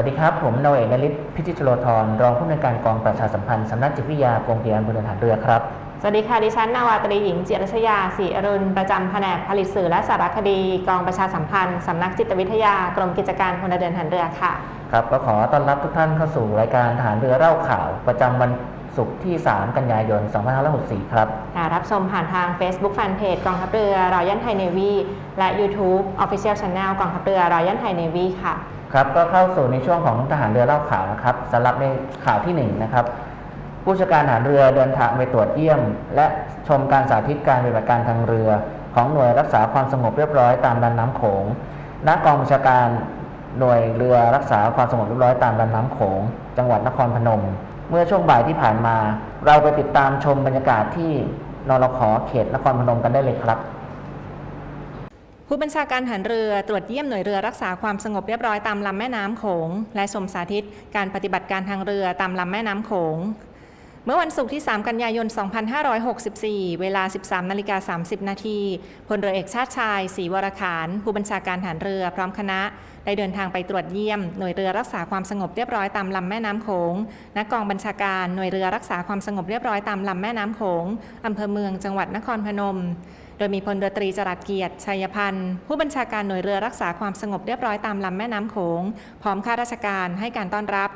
สวัสดีครับ ผมนาวเอกนฤทธิ์พิจิตรโลธรรองผู้อำนวยการกองประชาสัมพันธ์สำนักจิตวิทยากรมพยาบาลพลทหารเรือครับ สวัสดีค่ะ ดิฉันนาวาตรีหญิงจิรัชยาศรีอรุณ ประจำแผนกผลิตสื่อและสารคดี กองประชาสัมพันธ์สำนักจิตวิทยากรมกิจการพลเรือนทหารเรือค่ะ ครับก็ขอต้อนรับทุกท่านเข้าสู่รายการทหารเรือเล่าข่าว ประจำวันศุกร์ที่ 3 กันยายน 2564 ครับค่ะรับชมผ่านทาง Facebook Fanpage กองทัพเรือรอยัลไทยเนวีและ YouTube Official Channel กองทัพเรือรอยัลไทยเนวีค่ะ ครับก็เข้าสู่ในช่วงของทหารเรือเล่าข่าวนะครับสำหรับในข่าวที่1นนะครับผู้จัดการทหารเรือเดินทางไปตรวจเยี่ยม และชมการสาธิตการปฏิบัติการทางเรือ ของหน่วยรักษาความสงบเรียบร้อยตามลำน้ำโขงณกองบัญชาการหน่วยเรือรักษาความสงบเรียบร้อยตามลำน้ำโขง จังหวัดนครพนม เมื่อช่วงบ่ายที่ผ่านมา เราไปติดตามชมบรรยากาศที่นรขอเขตนครพนมกันได้เลยครับ ผู้บัญชาการหานเรือตรวจเยี่ยมหน่วยเรือรักษาความสงบเรียบร้อยตามลำแม่น้ำโขง และสมสาธิตการปฏิบัติการทางเรือตามลำแม่น้ำโขง เมื่อวันศุกร์ที่ 3 กันยายน 2564 เวลา 13 นาฬิกา 30 นาทีพลเรือเอกชาติชายศรีวรขาน ผู้บัญชาการทหารเรือพร้อมคณะ ได้เดินทางไปตรวจเยี่ยม หน่วยเรือรักษาความสงบเรียบร้อยตามลำแม่น้ำโขงณกองบัญชาการหน่วยเรือรักษาความสงบเรียบร้อยตามลำแม่น้ำโขงอำเภอเมืองจังหวัดนครพนม โดยมีพลเรือตรีจรัสเกียรติชัยพันธ์ ผู้บัญชาการหน่วยเรือรักษาความสงบเรียบร้อยตามลำแม่น้ำโขงพร้อมข้าราชการให้การต้อนรับ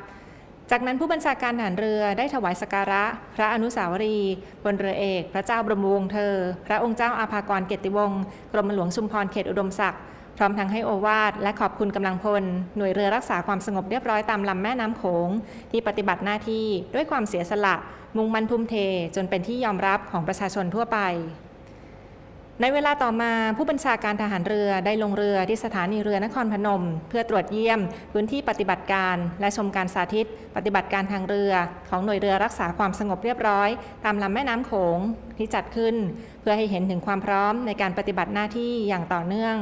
จากนั้นผู้บัญชาการทหารเรือได้ถวายสักการะ พระอนุสาวรีย์บนเรือเอก พระเจ้าบรมวงศ์เธอ พระองค์เจ้าอาภากรเกติวงศ์กรมหลวงชุมพรเขตอุดมศักดิ์พร้อมทั้งให้โอวาทและขอบคุณกำลังพล หน่วยเรือรักษาความสงบเรียบร้อยตามลำแม่น้ำโขง ที่ปฏิบัติหน้าที่ด้วยความเสียสละ มุ่งมั่นทุ่มเท จนเป็นที่ยอมรับของประชาชนทั่วไป ในเวลาต่อมาผู้บัญชาการทหารเรือได้ลงเรือที่สถานีเรือนครพนม เพื่อตรวจเยี่ยม พื้นที่ปฏิบัติการ และชมการสาธิต ปฏิบัติการทางเรือของหน่วยเรือรักษาความสงบเรียบร้อย ตามลำแม่น้ำโขงที่จัดขึ้น เพื่อให้เห็นถึงความพร้อมในการปฏิบัติหน้าที่อย่างต่อเนื่อง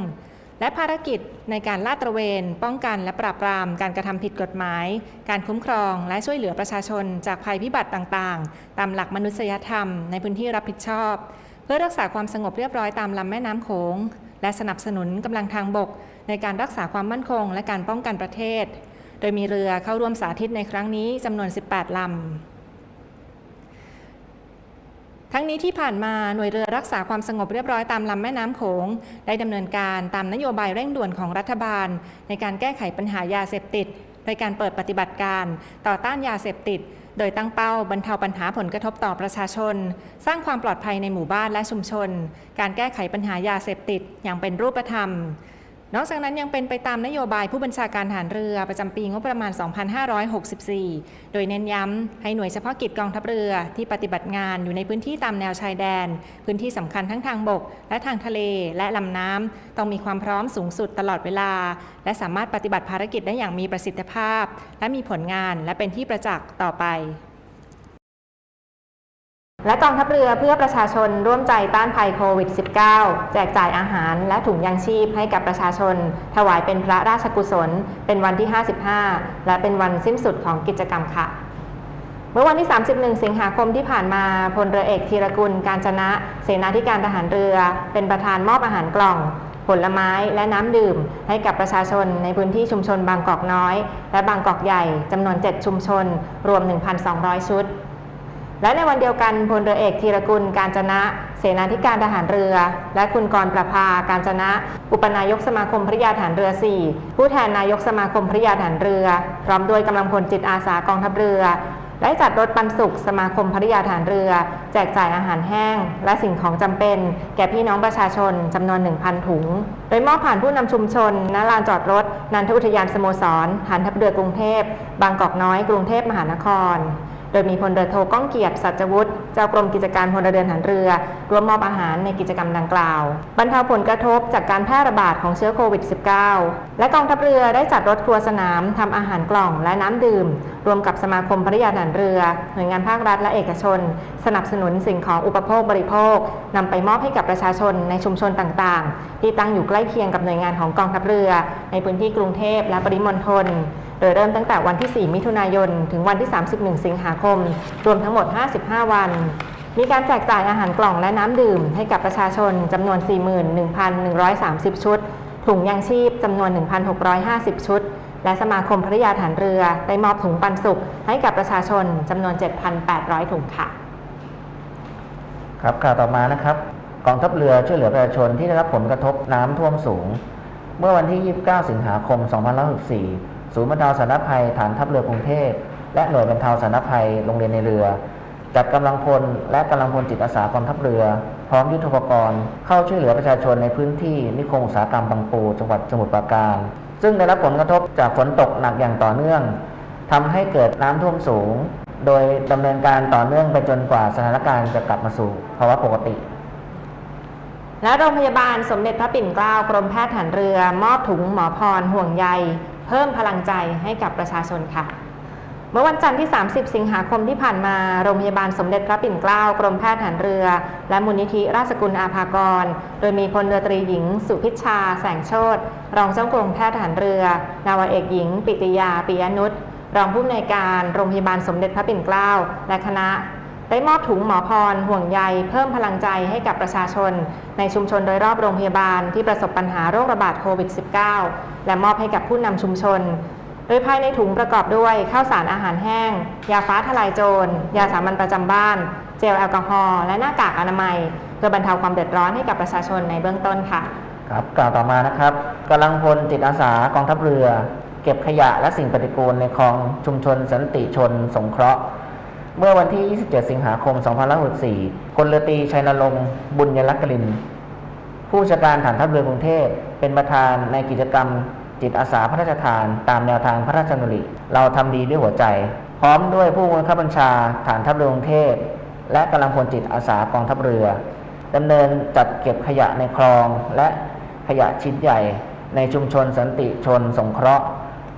และภารกิจในการลาดตระเวน ป้องกันและปราบปรามการกระทำผิดกฎหมาย การคุ้มครอง และช่วยเหลือประชาชนจากภัยพิบัติต่างๆ ตามหลักมนุษยธรรมในพื้นที่รับผิดชอบ เพื่อรักษาความสงบเรียบร้อยตามลำแม่น้ำโขง และสนับสนุนกำลังทางบก ในการรักษาความมั่นคง และการป้องกันประเทศ โดยมีเรือเข้าร่วมสาธิตในครั้งนี้จำนวน 18 ลำทั้งนี้ที่ผ่านมาหน่วยเรือรักษาความสงบเรียบร้อยตามลำแม่น้ำโขง ได้ดำเนินการตามนโยบายเร่งด่วนของรัฐบาล ในการแก้ไขปัญหายาเสพติด โดยการเปิดปฏิบัติการต่อต้านยาเสพติด โดยตั้งเป้าบรรเทาปัญหาผลกระทบต่อประชาชน สร้างความปลอดภัยในหมู่บ้านและชุมชน การแก้ไขปัญหายาเสพติดอย่างเป็นรูปธรรม นอกจากนั้นยังเป็นไปตามนโยบายผู้บัญชาการทหารเรือประจำปีงบประมาณ 2564 โดยเน้นย้ำให้หน่วยเฉพาะกิจกองทัพเรือที่ปฏิบัติงานอยู่ในพื้นที่ตามแนวชายแดน พื้นที่สำคัญทั้งทางบก และทางทะเลและลำน้ำต้องมีความพร้อมสูงสุดตลอดเวลา และสามารถปฏิบัติภารกิจได้อย่างมีประสิทธิภาพ และมีผลงานและเป็นที่ประจักษ์ต่อไป และกองทัพเรือเพื่อประชาชนร่วมใจต้านภัยโควิด -19 แจกจ่ายอาหารและถุงยางชีพให้กับประชาชน ถวายเป็นพระราชกุศล เป็นวันที่ 55 และเป็นวันสิ้นสุดของกิจกรรมค่ะ เมื่อวันที่ 31 สิงหาคมที่ผ่านมาพลเรือเอกธีรกุล การจนะ เสนาธิการทหารเรือ เป็นประธานมอบอาหารกล่อง ผลไม้และน้ำดื่ม ให้กับประชาชนในพื้นที่ชุมชนบางกอกน้อย และบางกอกใหญ่จำนวน 7 ชุมชน รวม 1,200 ชุด และในวันเดียวกันพลเรือเอกธีรกุลการจนะ เสนาธิการทหารเรือ และคุณกรประภาการจนะ อุปนายกสมาคมพระยาทหารเรือ 4 ผู้แทนนายกสมาคมพระยาทหารเรือ พร้อมด้วยกำลังพลจิตอาสากองทัพเรือได้จัดรถปันสุขสมาคมภริยาฐานเรือ แจกจ่ายอาหารแห้ง และสิ่งของจำเป็น แก่พี่น้องประชาชนจำนวน 1,000 ถุง โดยมอบผ่านผู้นำชุมชนณลานจอดรถ นันทอุทยานสโมสรฐานทัพเรือกรุงเทพ บางกอกน้อยกรุงเทพมหานคร โดยมีพลเรือโทก้องเกียรติสัจวุฒิเจ้ากรมกิจการพลเรือนหันเรือร่วมมอบอาหารในกิจกรรมดังกล่าว บรรเทาผลกระทบจากการแพร่ระบาดของเชื้อโควิด -19 และกองทัพเรือได้จัดรถครัวสนามทำอาหารกล่องและน้ำดื่ม รวมกับสมาคมภริยาหารเรือ หน่วยงานภาครัฐและเอกชน สนับสนุนสิ่งของอุปโภคบริโภคนำไปมอบให้กับประชาชนในชุมชนต่างๆ ที่ตั้งอยู่ใกล้เคียงกับหน่วยงานของกองทัพเรือ ในพื้นที่กรุงเทพและปริมณฑล ดยเริ่มตั้งแต่วันที่ 4 มิถุนายน ถึงวันที่ 31 สิงหาคม รวมทั้งหมด 55 วัน มีการแจกจ่ายอาหารกล่องและน้ำดื่ม ให้กับประชาชนจำนวน 41,130 ชุด ถุงยางชีพจำนวน 1,650 ชุด และสมาคมภริยาฐานเรือได้มอบถุงปันสุข ให้กับประชาชนจำนวน 7,800 ถุงค่ะ ครับข่าวต่อมานะครับกองทัพเรือช่วยเหลือประชาชนที่ได้รับผลกระทบน้ำท่วมสูง เมื่อวันที่ 29 สิงหาคม 2564 ศูนย์บรรเทาสาธารณภัยฐานทัพเรือกรุงเทพและหน่วยบรรเทาสาธารณภัยโรงเรียนในเรือ จัดกำลังพลและกำลังพลจิตอาสากองทัพเรือ พร้อมยุทธปกรณ์เข้าช่วยเหลือประชาชนในพื้นที่นิคมอุตสาหกรรมบางปู จังหวัดสมุทรปราการ ซึ่งได้รับผลกระทบจากฝนตกหนักอย่างต่อเนื่องทำให้เกิดน้ำท่วมสูง โดยดำเนินการต่อเนื่องไปจนกว่าสถานการณ์จะกลับมาสู่ภาวะปกติและโรงพยาบาลสมเด็จพระปิ่นเกล้ากรมแพทย์ฐานเรือ มอบถุงหมอพรห่วงใย เพิ่มพลังใจให้กับประชาชนค่ะ เมื่อวันจันทร์ที่ 30 สิงหาคมที่ผ่านมา โรงพยาบาลสมเด็จพระปิ่นเกล้ากรมแพทย์ฐานเรือ และมูลนิธิราชกุลอาภากร โดยมีพลเรือตรีหญิง สุพิชา แสงโชตรองเจ้ากรมแพทย์ฐานเรือ นาวาเอกหญิง ปิติยาปิยนุชรองผู้อำนวยการโรงพยาบาลสมเด็จพระปิ่นเกล้า และคณะ ได้มอบถุงหมอพรห่วงใย เพิ่มพลังใจให้กับประชาชน ในชุมชนโดยรอบโรงพยาบาลที่ประสบปัญหาโรคระบาดโควิด -19 และมอบให้กับผู้นำชุมชน โดยภายในถุงประกอบด้วยข้าวสารอาหารแห้ง ยาฟ้าทลายโจร ยาสามัญประจำบ้าน เจลแอลกอฮอล์และหน้ากากอนามัย เพื่อบรรเทาความเดือดร้อนให้กับประชาชนในเบื้องต้นค่ะ ครับกล่าวต่อมานะครับกำลังพลจิตอาสากองทัพเรือ เก็บขยะและสิ่งปฏิกูลในคลองชุมชนสันติชน สงเคราะห์ เมื่อวันที่ 27 สิงหาคม 2564พลเรือตีชัยนรงค์บุญยลักษลิน ผู้จัดการฐานทัพเรือกรุงเทพ เป็นประธานในกิจกรรมจิตอาสาพระราชทาน ตามแนวทางพระราชดำริ เราทำดีด้วยหัวใจ พร้อมด้วยผู้บังคับบัญชาฐานทัพเรือกรุงเทพ และกำลังพลจิตอาสากองทัพเรือดำเนินจัดเก็บขยะในคลอง และขยะชิ้นใหญ่ ในชุมชนสันติชน สงเคราะห์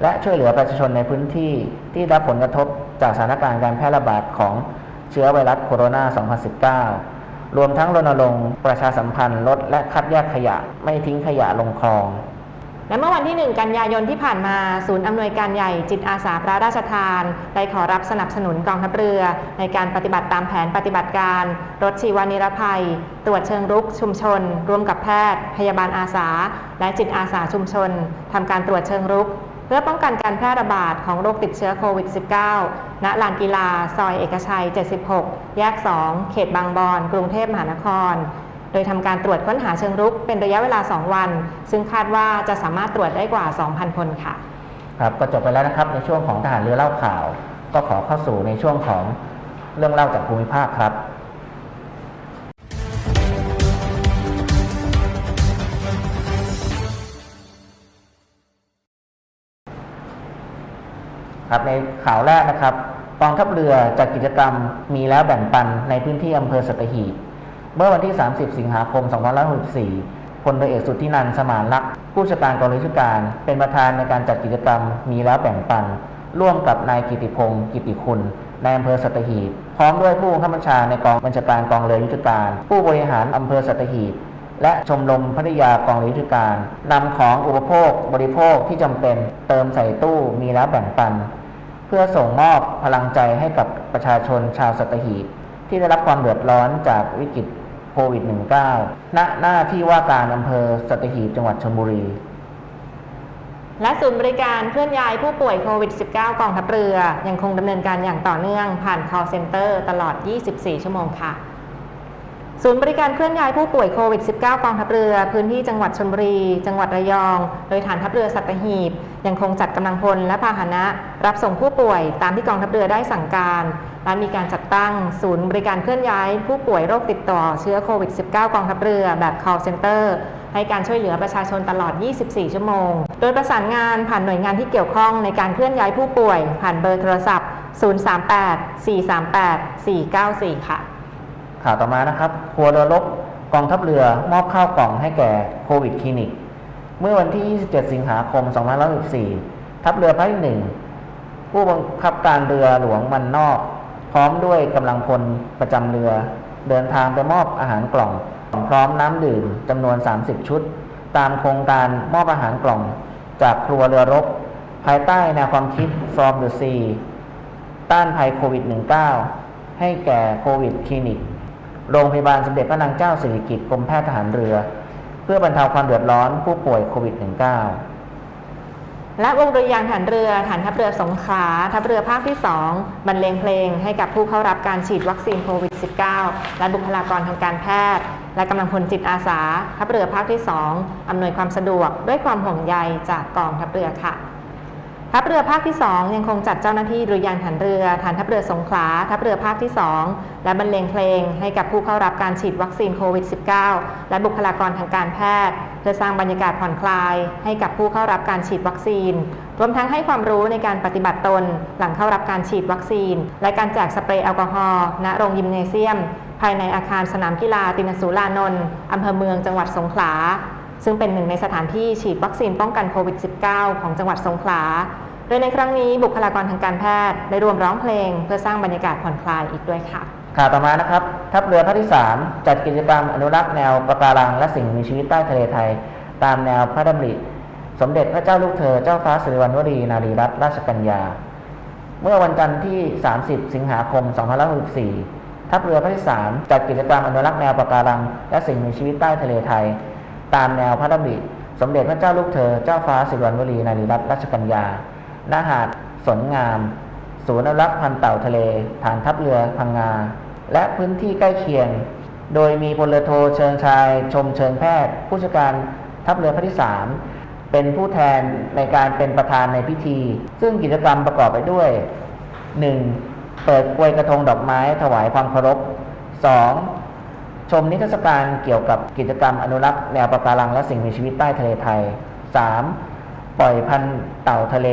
และช่วยเหลือประชาชนในพื้นที่ที่รับผลกระทบ จากสถานการณ์การแพร่ระบาดของเชื้อไวรัสโคโรนา 2019 รวมทั้งรณรงค์ประชาสัมพันธ์ลดและคัดแยกขยะไม่ทิ้งขยะลงคลอง และเมื่อวันที่ 1 กันยายนที่ผ่านมา ศูนย์อำนวยการใหญ่จิตอาสาพระราชทาน ได้ขอรับสนับสนุนกองทัพเรือ ในการปฏิบัติตามแผนปฏิบัติการ รถชีวานิรภัย ตรวจเชิงรุกชุมชน ร่วมกับแพทย์ พยาบาลอาสา และจิตอาสาชุมชนทำการตรวจเชิงรุก เพื่อป้องกันการแพร่ระบาดของโรคติดเชื้อโควิด -19 ณลานกีฬา ซอยเอกชัย 76 แยก 2 เขตบางบอน กรุงเทพมหานคร โดยทำการตรวจค้นหาเชิงรุกเป็นระยะเวลา 2 วัน ซึ่งคาดว่าจะสามารถตรวจได้กว่า 2,000 คนค่ะ ครับก็จบไปแล้วนะครับในช่วงของทหารเรือเล่าข่าว ก็ขอเข้าสู่ในช่วงของเรื่องเล่าจากภูมิภาคครับ ครับในข่าวแรกนะครับกองทัพเรือจัดกิจกรรมมีแล้วแบ่งปันในพื้นที่อำเภอสัตหีบเมื่อวันที่ 30 สิงหาคม 2564พลเรือเอกสุทธินันสมานลักษ์ผู้จัดการกองเรือราชการ เป็นประธานในการจัดกิจกรรมมีแล้วแบ่งปัน ร่วมกับนายกิติพงศ์กิติคุณในอำเภอสัตหีบพร้อมด้วยผู้บังคับบัญชาในกองบัญชาการกองเรือยุทธการ ผู้บริหารอำเภอสัตหีบ และชมรมพัทยากองรือยุทการนำของอุปโภคบริโภคที่จำเป็นเติมใส่ตู้มีแล้วแบ่งปัน เพื่อส่งมอบพลังใจให้กับประชาชนชาวสัตหีบที่ได้รับความเดือดร้อนจากวิกฤตโควิด -19 ณ หน้าที่ว่าการอำเภอสัตหีบจังหวัดชลบุรี และศูนย์บริการเคลื่อนย้ายผู้ป่วยโควิด -19 กองทัพเรือ ยังคงดำเนินการอย่างต่อเนื่องผ่าน call center ตลอด 24 ชั่วโมงค่ะ ศูนย์บริการเคลื่อนย้ายผู้ป่วยโควิด -19 กองทัพเรือ พื้นที่จังหวัดชลบุรี จังหวัดระยอง โดยฐานทัพเรือสัตหีบ ยังคงจัดกำลังพลและพาหนะ รับส่งผู้ป่วยตามที่กองทัพเรือได้สั่งการ และมีการจัดตั้งศูนย์บริการเคลื่อนย้ายผู้ป่วยโรคติดต่อเชื้อโควิด -19 กองทัพเรือแบบ call center ให้การช่วยเหลือประชาชนตลอด 24 ชั่วโมง โดยประสานงานผ่านหน่วยงานที่เกี่ยวข้องในการเคลื่อนย้ายผู้ป่วย ผ่านเบอร์โทรศัพท์ 038 438 494 ค่ะ ข่าวต่อมานะครับครัวเรือรบกองทัพเรือมอบข้าวกล่องให้แก่โควิดคลินิก เมื่อวันที่ 27 สิงหาคม 2564 ทัพเรือภาคที่หนึ่งผู้บังคับการเรือหลวงมันนอก พร้อมด้วยกำลังพลประจำเรือ เดินทางไปมอบอาหารกล่อง พร้อมน้ำดื่มจำนวน 30 ชุด ตามโครงการมอบอาหารกล่อง จากครัวเรือรบ ภายใต้แนวความคิด from the sea ต้านภัยโควิด -19 ให้แก่โควิดคลินิก โรงพยาบาลสมเด็จพระนางเจ้าสิริกิติ์กรมแพทย์ทหารเรือ เพื่อบรรเทาความเดือดร้อนผู้ป่วยโควิด -19 และวงดุริยางฐานเรือฐานทัพเรือสงขลาทัพเรือภาคที่ 2 บรรเลงเพลงให้กับผู้เข้ารับการฉีดวัคซีนโควิด -19 และบุคลากรทางการแพทย์ และกำลังพลจิตอาสาทัพเรือภาคที่ 2อำนวยความสะดวกด้วยความห่วงใยจากกองทัพเรือค่ะ ทัพเรือภาคที่ 2 ยังคงจัดเจ้าหน้าที่ดุริยางค์ฐานเรือฐานทัพเรือสงขลาทัพเรือภาคที่ 2 และบรรเลงเพลง ให้กับผู้เข้ารับการฉีดวัคซีนโควิด -19 และบุคลากรทางการแพทย์ เพื่อสร้างบรรยากาศผ่อนคลาย ให้กับผู้เข้ารับการฉีดวัคซีน รวมทั้งให้ความรู้ในการปฏิบัติตน หลังเข้ารับการฉีดวัคซีน และการแจกสเปรย์แอลกอฮอล์ณโรงยิมเนเซียม ภายในอาคารสนามกีฬาตินสุรานนท์อำเภอเมืองจังหวัดสงขลา ซึ่งเป็นหนึ่งในสถานที่ฉีดวัคซีนป้องกันโควิด -19 ของจังหวัดสงขลา โดยในครั้งนี้บุคลากรทางการแพทย์ได้รวมร้องเพลง เพื่อสร้างบรรยากาศผ่อนคลายอีกด้วยค่ะข่าวต่อมานะครับทัพเรือภาคที่ 3 จัดกิจกรรมอนุรักษ์แนวปะการังและสิ่งมีชีวิตใต้ทะเลไทย ตามแนวพระดำริ สมเด็จพระเจ้าลูกเธอเจ้าฟ้าสิริวัณวรีนารีรัตนราชกัญญา เมื่อวันจันทร์ที่ 30 สิงหาคม 2564ทัพเรือภาคที่ 3 จัดกิจกรรมอนุรักษ์แนวปะการังและสิ่งมีชีวิตใต้ทะเลไทย ตามแนวพระดำริสมเด็จพระเจ้าลูกเธอเจ้าฟ้าสิริวัณวรีนารีรัตนราชกัญญาณหาดสนงาม ศูนย์นรักพันเต่าทะเล ฐานทัพเรือพังงา และพื้นที่ใกล้เคียง โดยมีพลเรือโทเชิงชาย ชมเชิงแพทย์ ผู้จัดการทัพเรือภาคที่3เป็นผู้แทนในการเป็นประธานในพิธี ซึ่งกิจกรรมประกอบไปด้วย 1. เปิดกลวยกระทงดอกไม้ถวายความเคารพ 2. ชมนิทรรศการเกี่ยวกับกิจกรรมอนุรักษ์แนวปะการังและสิ่งมีชีวิตใต้ทะเลไทย 3. ปล่อยพันธุ์เต่าทะเล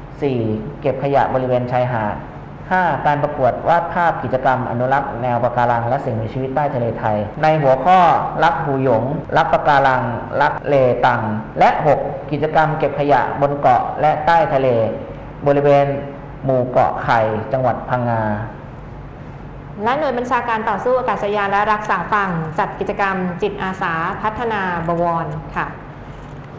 4. เก็บขยะบริเวณชายหาด 5. การประกวดวาดภาพกิจกรรมอนุรักษ์แนวปะการังและสิ่งมีชีวิตใต้ทะเลไทย ในหัวข้อรักหูหยง รักปะการัง รักเลตัง และ 6. กิจกรรมเก็บขยะบนเกาะและใต้ทะเล บริเวณหมู่เกาะไข่จังหวัดพังงา และหน่วยบัญชาการต่อสู้อากาศยานและรักษาฝั่งจัดกิจกรรม จิตอาสาพัฒนาบวรค่ะ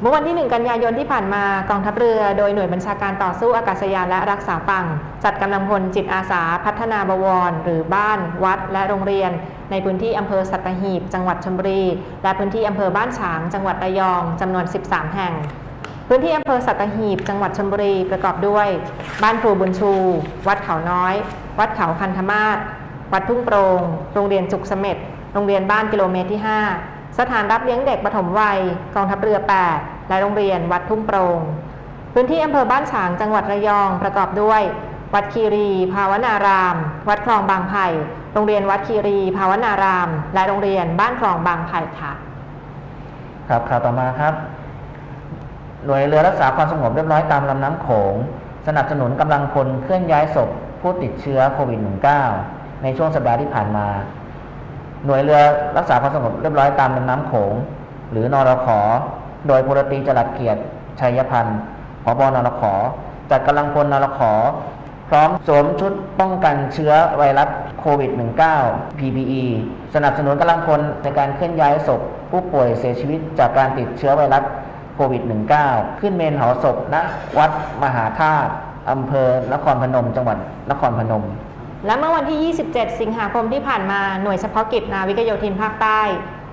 เมื่อวันที่ 1 กันยายนที่ผ่านมากองทัพเรือโดยหน่วยบัญชาการต่อสู้อากาศยานและรักษาฝั่ง จัดกำลังพลจิตอาสาพัฒนาบวร หรือบ้าน วัด และโรงเรียน ในพื้นที่อำเภอสัตหีบ จังหวัดชลบุรี และพื้นที่อำเภอบ้านฉาง จังหวัดระยองจำนวน 13 แห่ง พื้นที่อำเภอสัตหีบ จังหวัดชลบุรีประกอบด้วย บ้านครูบุญชู วัดเขาน้อย วัดเขาคันธมาศ วัดทุ่งโปรง โรงเรียนจุกเสม็ดโรงเรียนบ้านกิโลเมตรที่ 5 สถานรับเลี้ยงเด็กปฐมวัย กองทัพเรือ 8 และโรงเรียนวัดทุ่งโปรงพื้นที่อำเภอบ้านฉางจังหวัดระยองประกอบด้วย วัดคีรีภาวนาราม วัดคลองบางไผ่โรงเรียนวัดคีรีภาวนาราม และโรงเรียนบ้านคลองบางไผ่ค่ะ ครับข่าวต่อมาครับ หน่วยเรือรักษาความสงบเรียบร้อยตามลำน้ำโขง สนับสนุนกำลังพลเคลื่อนย้ายศพผู้ติดเชื้อโควิด -19 ในช่วงสัปดาห์ที่ผ่านมา หน่วยเรือรักษาความสงบเรียบร้อยตามลำน้ำโขง หรือนรขโดยพลตรีจรัสเกียรติชัยพันธ์ผบนรขจัดกำลังพลนรขพร้อมสวมชุดป้องกันเชื้อไวรัสโควิด -19 PPE สนับสนุนกำลังพลในการเคลื่อนย้ายศพผู้ป่วยเสียชีวิตจากการติดเชื้อไวรัสโควิด -19 ขึ้นเมนเผาศพณวัดมหาธาตุอำเภอนครพนม จังหวัดนครพนม และเมื่อวันที่ 27 สิงหาคมที่ผ่านมาหน่วยเฉพาะกิจนาวิกโยธินภาคใต้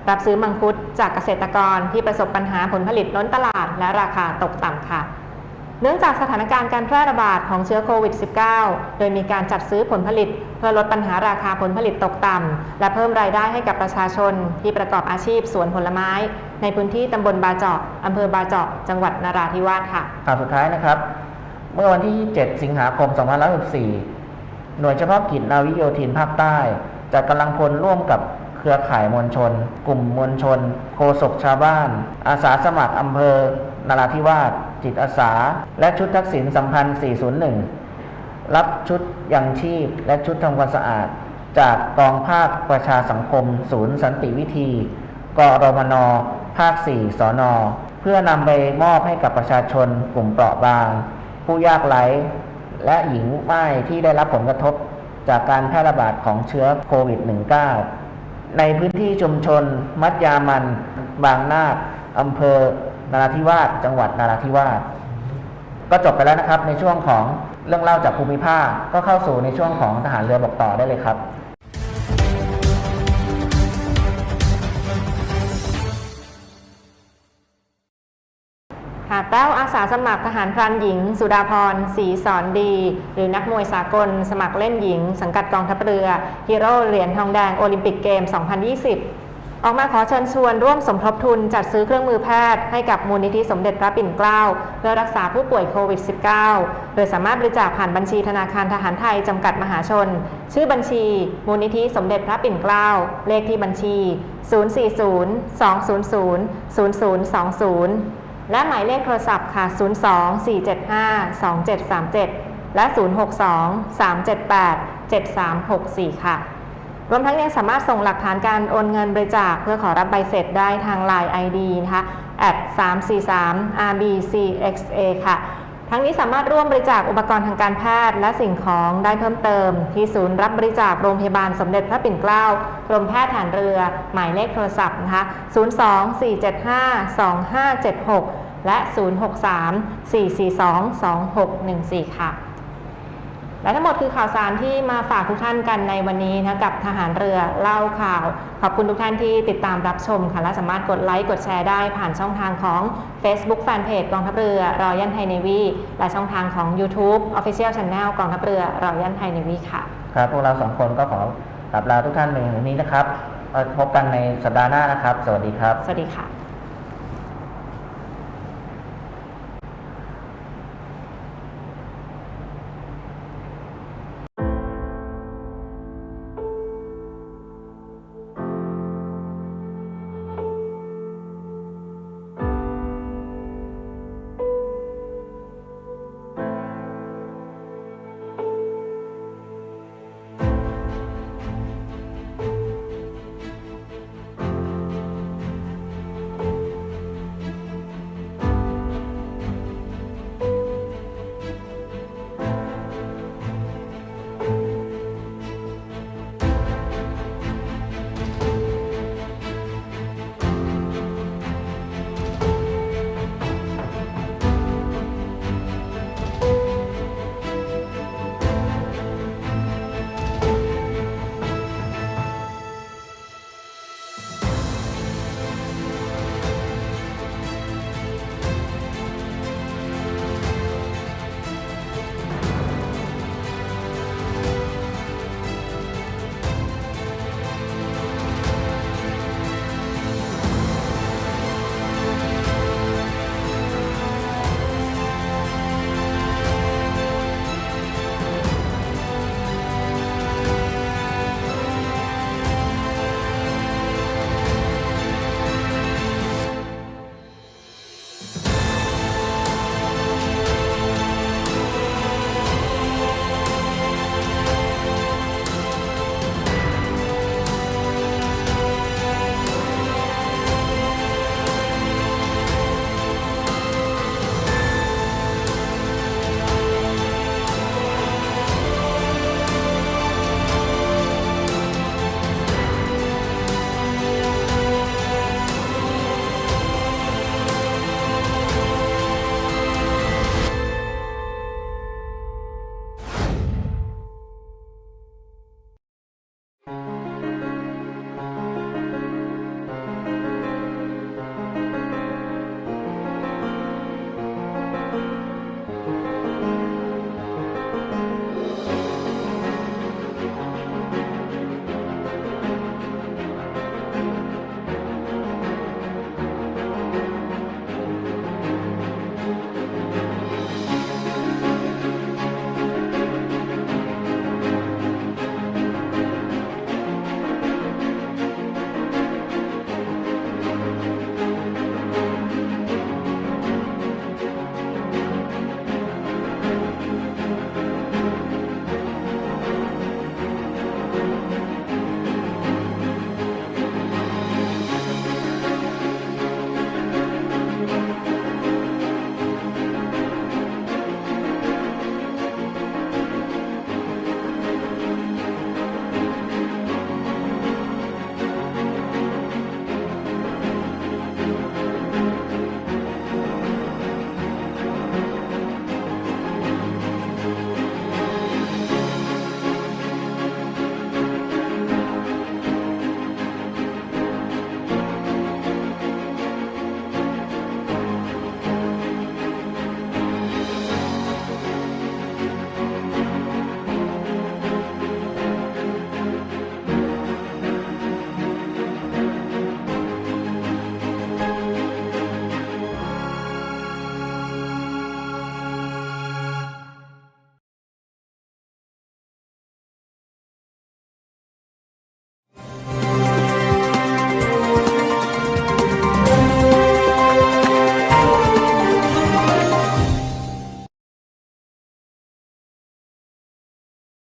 รับซื้อมังคุดจากเกษตรกรที่ประสบปัญหาผลผลิตล้นตลาดและราคาตกต่ำค่ะ เนื่องจากสถานการณ์การแพร่ระบาดของเชื้อโควิด -19 โดยมีการจัดซื้อผลผลิต เพื่อลดปัญหาราคาผลผลิตตกต่ำและเพิ่มรายได้ให้กับประชาชนที่ประกอบอาชีพสวนผลไม้ ในพื้นที่ตำบลบาเจาะอำเภอบาเจาะจังหวัดนราธิวาสค่ะข่าวสุดท้ายนะครับ เมื่อวันที่ 7 สิงหาคม 2564 หน่วยเฉพาะกิจนาวิโยธินภาคใต้จัดกำลังพลร่วมกับเครือข่ายมวลชน กลุ่มมวลชน โคศกชาวบ้าน อาสาสมัครอำเภอนราธิวาสจิตอาสา และชุดทักษิณสัมพันธ์ 401 รับชุดยังชีพ และชุดทำความสะอาด จากกองภาคประชาสังคม ศูนย์สันติวิธีกรมน ภาค 4สนเพื่อนำไปมอบให้กับประชาชนกลุ่มเปราะบาง ผู้ยากไร้ และหญิงม่ายที่ได้รับผลกระทบจากการแพร่ระบาดของเชื้อโควิด -19 ในพื้นที่ชุมชน มัดยามัน บางนาคอำเภอ นาราธิวาสจังหวัดนาราธิวาสก็จบไปแล้วนะครับในช่วงของเรื่องเล่าจากภูมิภาคก็เข้าสู่ในช่วงของทหารเรือบอกต่อได้เลยครับ แต้วอาสาสมัครทหารพรานหญิง สุดาพรศรีสอนดี หรือนักมวยสากล สมัครเล่นหญิง สังกัดกองทัพเรือฮีโร่เหรียญทองแดงโอลิมปิกเกม 2020 ออกมาขอเชิญชวนร่วมสมทบทุนจัดซื้อเครื่องมือแพทย์ให้กับมูลนิธิสมเด็จพระปิ่นเกล้าเพื่อรักษาผู้ป่วยโควิด -19 โดยสามารถบริจาคผ่านบัญชีธนาคารทหารไทยจำกัดมหาชน ชื่อบัญชี มูลนิธิสมเด็จพระปิ่นเกล้าเลขที่บัญชี 040 200 0020 และหมายเลขโทรศัพท์ค่ะ 02 475 2737 และ 062 378 7364 ค่ะ รวมทั้งยังสามารถส่งหลักฐานการโอนเงินบริจาคเพื่อขอรับใบเสร็จได้ทาง Line ID นะคะ at 343 rbcxa ค่ะ ทั้งนี้สามารถร่วมบริจาคอุปกรณ์ทางการแพทย์และสิ่งของได้เพิ่มเติม ที่ศูนย์รับบริจาคโรงพยาบาลสมเด็จพระปิ่นเกล้ากรมแพทย์ฐานเรือ หมายเลขโทรศัพท์นะคะ 02-475-2576 และ 063-442-2614 ค่ะ และทั้งหมดคือข่าวสารที่มาฝากทุกท่านกันในวันนี้นะกับทหารเรือเล่าข่าว ขอบคุณทุกท่านที่ติดตามรับชมค่ะและสามารถกดไลค์กดแชร์ได้ผ่านช่องทางของ Facebook Fanpage กองทัพเรือรอยันไทยเนวีและช่องทางของ YouTube Official Channel กองทัพเรือรอยันไทยเนวีค่ะครับพวกเราสองคนก็ขอกลับลาทุกท่านในวันนี้นะครับเอ่อพบกันในสัปดาห์หน้านะครับ สวัสดีครับ สวัสดีค่ะ